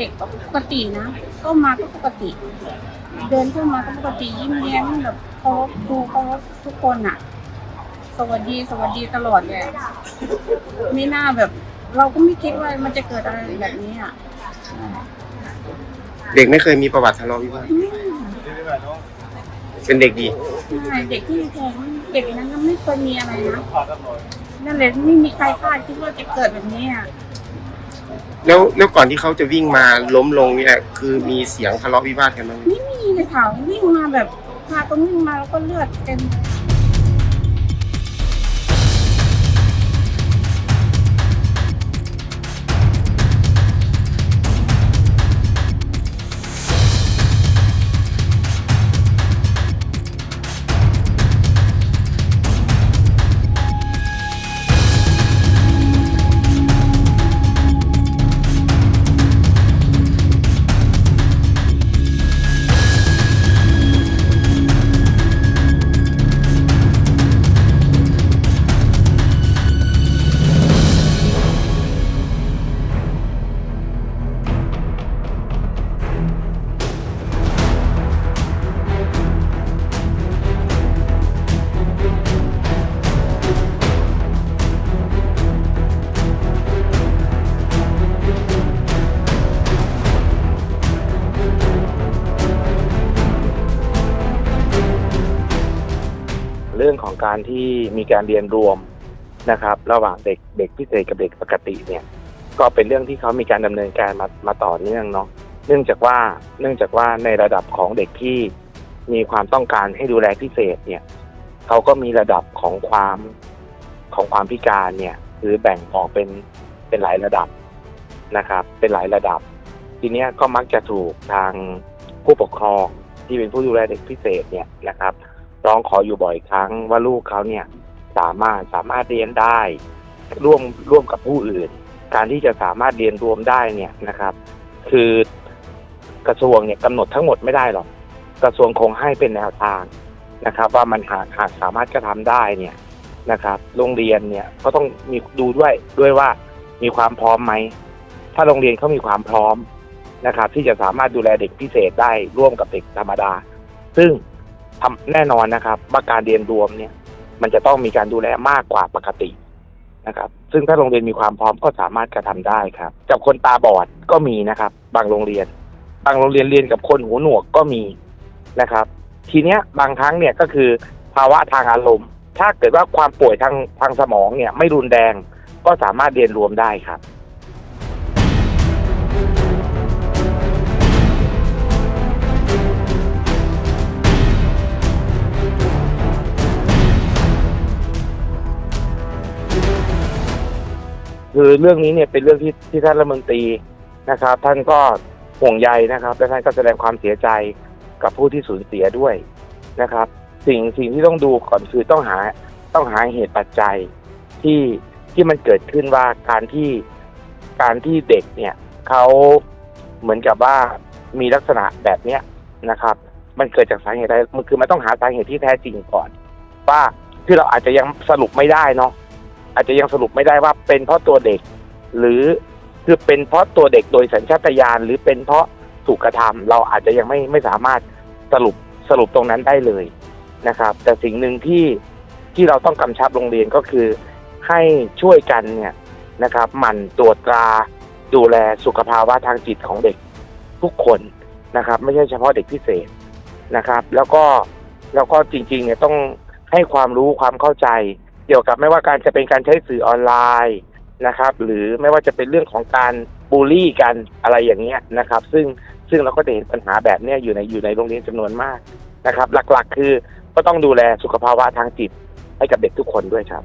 ด็กปกตินะก็มาก็ปกติ เดินเข้ามาก็ปกติยิ้มแย้มแบบเคารพครูเคารพทุกคนอะ สวัสดีสวัสดีตลอดเลยอะไม่น่าแบบ เราก็ไม่คิดว่ามันจะเกิดอะไรแบบนี้อะใช่เด็กไม่เคยมีประวัติทะเลาะวิวาทอืมเป็นเด็กดีใช่เด็กที่แทงเด็กนั้นก็ไม่เคยมีอะไรนะนั่นเลยไม่มีใครคาดคิดว่าจะเกิดแบบนี้อะ แล้วแล้วก่อนที่เขาจะวิ่งมาล้มลงเนี่ยคือมีเสียงทะเลาะวิวาทกันบ้างไหม ไม่มีเลยค่ะวิ่งมาแบบพาตรงวิ่งมาแล้วก็เลือดเต็มเรื่องของการที่มีการเรียนรวมนะครับ ระหว่างเด็กเด็กพิเศษกับเด็กปกติเนี่ย ก็เป็นเรื่องที่เขามีการดำเนินการมามาต่อเนื่องเนาะเนื่องจากว่าเนื่องจากว่าในระดับของเด็กที่มีความต้องการให้ดูแลพิเศษเนี่ยเขาก็มีระดับของความของความพิการเนี่ยคือแบ่งออกเป็นเป็นหลายระดับนะครับ เป็นหลายระดับ ทีเนี้ยก็มักจะถูกทางผู้ปกครองที่เป็นผู้ดูแลเด็กพิเศษเนี่ยนะครับ ร้องขออยู่บ่อยครั้งว่าลูกเขาเนี่ยสามารถสามารถเรียนได้ ร่วมร่วมกับผู้อื่น การที่จะสามารถเรียนรวมได้เนี่ยนะครับ คือกระทรวงเนี่ยกำหนดทั้งหมดไม่ได้หรอกกระทรวงคงให้เป็นแนวทางนะครับ ว่ามันหากหากสามารถกระทำได้เนี่ยนะครับ โรงเรียนเนี่ยก็ต้องมีดูด้วยด้วยว่ามีความพร้อมไหมถ้าโรงเรียนเขามีความพร้อมนะครับ ที่จะสามารถดูแลเด็กพิเศษได้ร่วมกับเด็กธรรมดา ซึ่ง ทำแน่นอนนะครับว่าการเรียนรวมเนี่ย มันจะต้องมีการดูแลมากกว่าปกตินะครับ ซึ่งถ้าโรงเรียนมีความพร้อมก็สามารถกระทำได้ครับ กับคนตาบอดก็มีนะครับ บางโรงเรียน บางโรงเรียนเรียนกับคนหูหนวกก็มีนะครับ ทีเนี้ยบางครั้งเนี่ยก็คือภาวะทางอารมณ์ ถ้าเกิดว่าความป่วยทางทางสมองเนี่ยไม่รุนแรงก็สามารถเรียนรวมได้ครับ คือเรื่องนี้เนี่ยเป็นเรื่องที่ที่ท่านรัฐมนตรีนะครับ ท่านก็ห่วงใยนะครับและท่านก็แสดงความเสียใจกับผู้ที่สูญเสียด้วยนะครับ สิ่งสิ่งที่ต้องดูก่อนคือต้องหาต้องหาเหตุปัจจัยที่ที่มันเกิดขึ้นว่าการที่การที่เด็กเนี่ยเขาเหมือนกับว่ามีลักษณะแบบเนี้ยนะครับ มันเกิดจากสาเหตุอะไรมันคือมันต้องหาสาเหตุที่แท้จริงก่อน ว่าที่เราอาจจะยังสรุปไม่ได้เนาะ อาจจะยังสรุปไม่ได้ว่าเป็นเพราะตัวเด็ก หรือคือเป็นเพราะตัวเด็กโดยสัญชาตญาณหรือเป็นเพราะถูกกระทำเราอาจจะยังไม่ไม่สามารถสรุปสรุปตรงนั้นได้เลยนะครับ แต่สิ่งหนึ่งที่ที่เราต้องกำชับโรงเรียนก็คือ ให้ช่วยกันเนี่ยนะครับหมั่นตรวจตราดูแลสุขภาวะทางจิตของเด็กทุกคนนะครับ ไม่ใช่เฉพาะเด็กพิเศษนะครับ แล้วก็แล้วก็จริงๆเนี่ยต้องให้ความรู้ความเข้าใจ เกี่ยวกับไม่ว่าการจะเป็นการใช้สื่อออนไลน์นะครับ หรือไม่ว่าจะเป็นเรื่องของการบูลลี่กันอะไรอย่างเงี้ยนะครับ ซึ่งซึ่งเราก็จะเห็นปัญหาแบบเนี้ยอยู่ในอยู่ในโรงเรียนจำนวนมากนะครับ หลักๆ คือก็ต้องดูแลสุขภาวะทางจิตให้กับเด็กทุกคนด้วยครับ